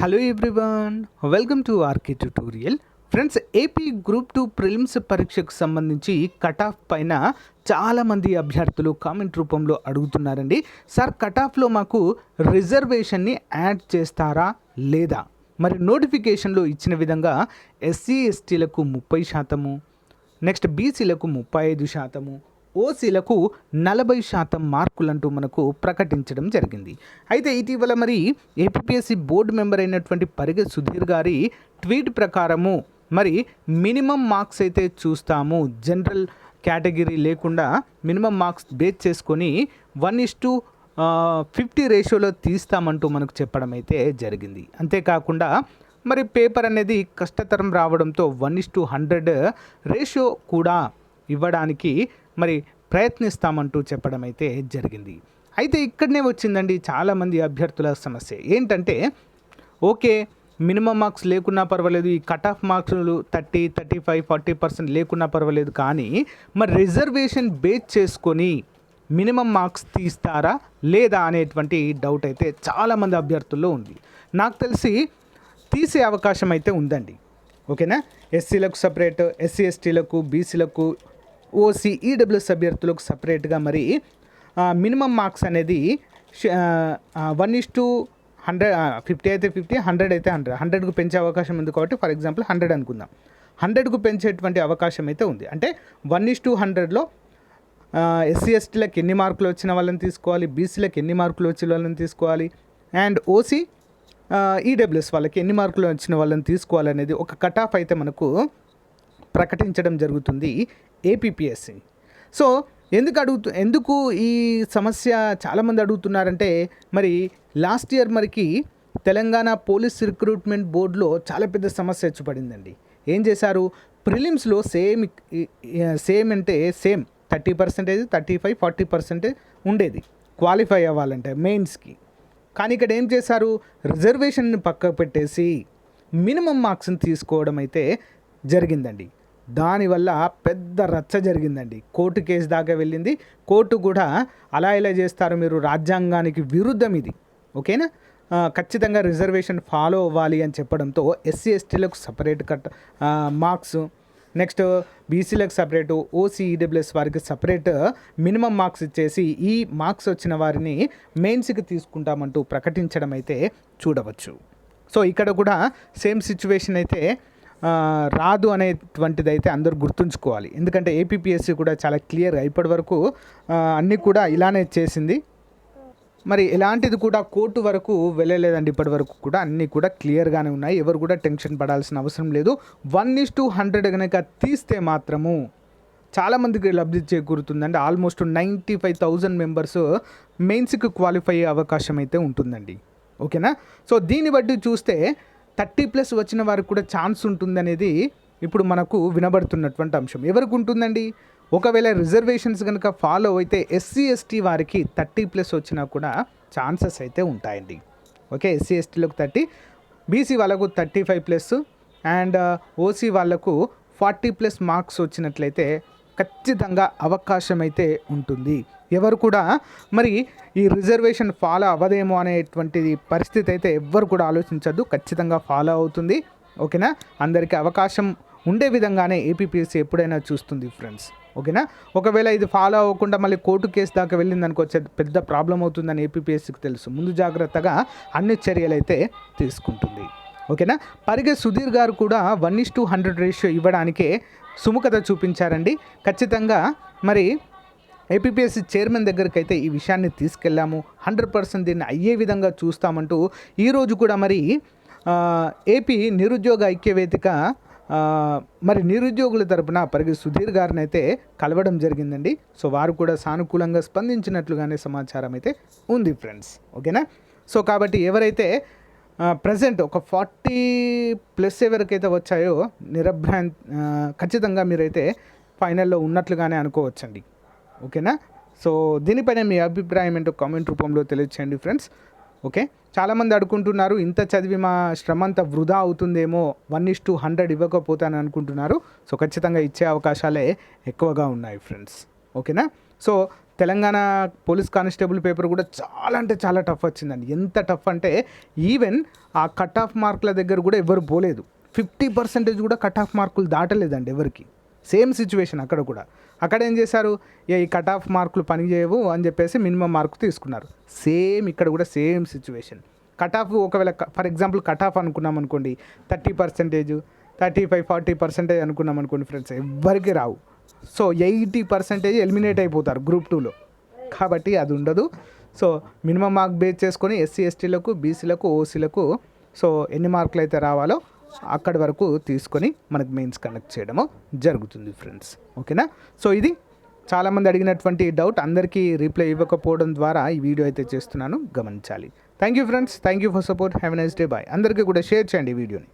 Hello everyone welcome to RK tutorial friends AP group two prelims పరీక్షకు సంబంధించి cut off పైన చాలామంది అభ్యర్థులు కామెంట్ రూపంలో అడుగుతున్నారండి. సార్ కట్ ఆఫ్లో మాకు రిజర్వేషన్ని యాడ్ చేస్తారా లేదా? మరి నోటిఫికేషన్లో ఇచ్చిన విధంగా ఎస్సీ ఎస్టీలకు ముప్పై శాతము నెక్స్ట్ బీసీలకు ముప్పై ఐదు శాతము ఓసీలకు నలభై శాతం మార్కులంటూ మనకు ప్రకటించడం జరిగింది. అయితే ఇటీవల మరి ఏపీఎస్సి బోర్డు మెంబర్ అయినటువంటి పరిగె సుధీర్ గారి ట్వీట్ ప్రకారము మరి మినిమం మార్క్స్ అయితే చూస్తాము. జనరల్ కేటగిరీ లేకుండా మినిమం మార్క్స్ బేస్ చేసుకొని వన్ ఇస్ టు ఫిఫ్టీ రేషియోలో తీస్తామంటూ మనకు చెప్పడం అయితే జరిగింది. అంతేకాకుండా మరి పేపర్ అనేది కష్టతరం రావడంతో one is to hundred ratio కూడా ఇవ్వడానికి మరి ప్రయత్నిస్తామంటూ చెప్పడం అయితే జరిగింది. అయితే ఇక్కడనే వచ్చిందండి చాలామంది అభ్యర్థుల సమస్య. ఏంటంటే ఓకే మినిమం మార్క్స్ లేకున్నా పర్వాలేదు ఈ cut off మార్క్స్లు thirty thirty five forty percent లేకున్నా పర్వాలేదు కానీ మరి రిజర్వేషన్ బేస్ చేసుకొని మినిమం మార్క్స్ తీస్తారా లేదా అనేటువంటి డౌట్ అయితే చాలామంది అభ్యర్థుల్లో ఉంది. నాకు తెలిసి తీసే అవకాశం అయితే ఉందండి. ఓకేనా? ఎస్సీలకు సపరేట్ ఎస్సీ ఎస్టీలకు బీసీలకు ఓసీ ఈడబ్ల్యూఎస్ అభ్యర్థులకు సపరేట్గా మరి మినిమం మార్క్స్ అనేది one is to hundred fifty అయితే ఫిఫ్టీ హండ్రెడ్ అయితే హండ్రెడ్. హండ్రెడ్కు పెంచే అవకాశం ఉంది కాబట్టి ఫర్ ఎగ్జాంపుల్ హండ్రెడ్ అనుకుందాం. హండ్రెడ్కు పెంచేటువంటి అవకాశం అయితే ఉంది. అంటే వన్ ఇస్ టు హండ్రెడ్లో ఎస్సీ ఎస్టీలకు ఎన్ని మార్కులు వచ్చిన వాళ్ళని తీసుకోవాలి బీసీలకు ఎన్ని మార్కులు వచ్చిన వాళ్ళని తీసుకోవాలి అండ్ ఓసీ ఈడబ్ల్యూఎస్ వాళ్ళకి ఎన్ని మార్కులు వచ్చిన వాళ్ళని తీసుకోవాలనేది ఒక కట్ ఆఫ్ అయితే మనకు ప్రకటించడం జరుగుతుంది. ఏపీపీఎస్సి సో ఎందుకు అడుగుతు ఎందుకు ఈ సమస్య చాలామంది అడుగుతున్నారంటే మరి లాస్ట్ ఇయర్ మరికి తెలంగాణ పోలీస్ రిక్రూట్మెంట్ బోర్డులో చాలా పెద్ద సమస్య వచ్చి ఏం చేశారు? ప్రిలిమ్స్లో సేమ్ సేమ్ అంటే same thirty percentage thirty five forty percentage ఉండేది. క్వాలిఫై అవ్వాలంటే మెయిన్స్కి. కానీ ఇక్కడ ఏం చేశారు? రిజర్వేషన్ని పక్కకు పెట్టేసి మినిమం మార్క్స్ని తీసుకోవడం అయితే జరిగిందండి. దానివల్ల పెద్ద రచ్చ జరిగిందండి. కోర్టు కేసు దాకా వెళ్ళింది. కోర్టు కూడా అలా ఇలా చేస్తారు మీరు రాజ్యాంగానికి విరుద్ధం ఇది. ఓకేనా? ఖచ్చితంగా రిజర్వేషన్ ఫాలో అవ్వాలి అని చెప్పడంతో ఎస్సీ ఎస్టీలకు సపరేట్ కట్ మార్క్స్ నెక్స్ట్ బీసీలకు సపరేటు ఓసీ ఈడబ్ల్యూఎస్ వారికి సపరేట్ మినిమం మార్క్స్ ఇచ్చేసి ఈ మార్క్స్ వచ్చిన వారిని మెయిన్స్కి తీసుకుంటామంటూ ప్రకటించడం అయితే చూడవచ్చు. సో ఇక్కడ కూడా సేమ్ సిచ్యువేషన్ అయితే రాదు అనేటువంటిది అయితే అందరూ గుర్తుంచుకోవాలి. ఎందుకంటే ఏపీపీఎస్సీ కూడా చాలా క్లియర్గా ఇప్పటి వరకు అన్నీ కూడా ఇలానే చేసింది. మరి ఎలాంటిది కూడా కోర్టు వరకు వెళ్ళలేదండి ఇప్పటి వరకు కూడా. అన్నీ కూడా క్లియర్గానే ఉన్నాయి. ఎవరు కూడా టెన్షన్ పడాల్సిన అవసరం లేదు. వన్ ఇస్ టు హండ్రెడ్ కనుక తీస్తే మాత్రము చాలామందికి లబ్ధి చేకూరుతుందండి. Almost ninety five thousand members మెయిన్స్కి క్వాలిఫై అయ్యే అవకాశం అయితే ఉంటుందండి. ఓకేనా? సో దీన్ని బట్టి చూస్తే థర్టీ ప్లస్ వచ్చిన వారికి కూడా ఛాన్స్ ఉంటుందనేది ఇప్పుడు మనకు వినబడుతున్నటువంటి అంశం. ఎవరికి ఉంటుందండి? ఒకవేళ రిజర్వేషన్స్ కనుక ఫాలో అయితే ఎస్సీ ఎస్టీ వారికి థర్టీ ప్లస్ వచ్చినా కూడా ఛాన్సెస్ అయితే ఉంటాయండి. ఓకే ఎస్సీ ఎస్టీలకు థర్టీ బీసీ వాళ్ళకు thirty five plus and OC వాళ్ళకు ఫార్టీ ప్లస్ మార్క్స్ వచ్చినట్లయితే ఖచ్చితంగా అవకాశం అయితే ఉంటుంది. ఎవరు కూడా మరి ఈ రిజర్వేషన్ ఫాలో అవ్వదేమో అనేటువంటిది పరిస్థితి అయితే ఎవ్వరు కూడా ఆలోచించద్దు. ఖచ్చితంగా ఫాలో అవుతుంది. ఓకేనా? అందరికీ అవకాశం ఉండే విధంగానే ఏపీపీఎస్సీ ఎప్పుడైనా చూస్తుంది ఫ్రెండ్స్. ఓకేనా? ఒకవేళ ఇది ఫాలో అవ్వకుండా మళ్ళీ కోర్టు కేసు దాకా వెళ్ళిందనుకో చె- పెద్ద ప్రాబ్లం అవుతుందని ఏపీపీఎస్సీకి తెలుసు. ముందు జాగ్రత్తగా అన్ని చర్యలు అయితే తీసుకుంటుంది. ఓకేనా? పరిగె సుధీర్ గారు కూడా one is to hundred ratio ఇవ్వడానికే సుముఖత చూపించారండి. ఖచ్చితంగా మరి ఏపీపీఎస్సీ చైర్మన్ దగ్గరికి అయితే ఈ విషయాన్ని తీసుకెళ్ళాము. హండ్రెడ్ పర్సెంట్ దీన్ని అయ్యే విధంగా చూస్తామంటూ ఈరోజు కూడా మరి ఏపీ నిరుద్యోగ ఐక్యవేదిక మరి నిరుద్యోగుల తరపున పరిగి సుధీర్ గారిని అయితే కలవడం జరిగిందండి. సో వారు కూడా సానుకూలంగా స్పందించినట్లుగానే సమాచారం అయితే ఉంది ఫ్రెండ్స్ ఓకేనా? సో కాబట్టి ఎవరైతే ప్రజెంట్ ఒక ఫార్టీ ప్లస్ ఎవరికైతే వచ్చాయో నిరభ్రాం ఖచ్చితంగా మీరైతే ఫైనల్లో ఉన్నట్లుగానే అనుకోవచ్చండి. ఓకేనా? సో దీనిపైన మీ అభిప్రాయం ఏంటో కామెంట్ రూపంలో తెలియచేయండి ఫ్రెండ్స్ ఓకే? చాలామంది అడుగుంటున్నారు ఇంత చదివి మా శ్రమ అంతా వృధా అవుతుందేమో వన్ ఇస్ టు హండ్రెడ్ ఇవ్వకపోతాను అనుకుంటున్నారు. సో ఖచ్చితంగా ఇచ్చే అవకాశాలే ఎక్కువగా ఉన్నాయి ఫ్రెండ్స్ ఓకేనా? So Telangana police constable paper కూడా చాలా అంటే చాలా టఫ్ వచ్చిందండి. ఎంత టఫ్ అంటే ఈవెన్ ఆ కట్ ఆఫ్ మార్కుల దగ్గర కూడా ఎవరు పోలేదు. ఫిఫ్టీ పర్సెంటేజ్ కూడా కట్ ఆఫ్ మార్కులు దాటలేదండి ఎవరికి. సేమ్ సిచ్యువేషన్ అక్కడ కూడా. అక్కడ ఏం చేశారు? "ఏ, ఈ కట్ ఆఫ్ మార్కులు పనిచేయవు అని చెప్పేసి మినిమం మార్కు తీసుకున్నారు. సేమ్ ఇక్కడ కూడా సేమ్ సిచ్యువేషన్ కట్ ఆఫ్ ఒకవేళ ఫర్ ఎగ్జాంపుల్ కట్ ఆఫ్ అనుకున్నాం అనుకోండి thirty percentage thirty five forty percentage అనుకున్నాం అనుకోండి ఫ్రెండ్స్ ఎవ్వరికి రావు. సో ఎయిటీ పర్సెంటేజ్ ఎలిమినేట్ అయిపోతారు గ్రూప్ టూలో. కాబట్టి అది ఉండదు. సో మినిమం మార్క్ బేస్ చేసుకొని ఎస్సీ ఎస్టీలకు బీసీలకు ఓసీలకు సో ఎన్ని మార్కులు అయితే రావాలో అక్కడి వరకు తీసుకొని మనకు మెయిన్స్ కండక్ట్ చేయడము జరుగుతుంది ఫ్రెండ్స్. ఓకేనా? సో ఇది చాలామంది అడిగినటువంటి డౌట్. అందరికీ రిప్లై ఇవ్వకపోవడం ద్వారా ఈ వీడియో అయితే చేస్తున్నాను. గమనించాలి. Thank you friends. Thank you for support. Have nice day. Bye. అందరికీ కూడా షేర్ చేయండి ఈ వీడియోని.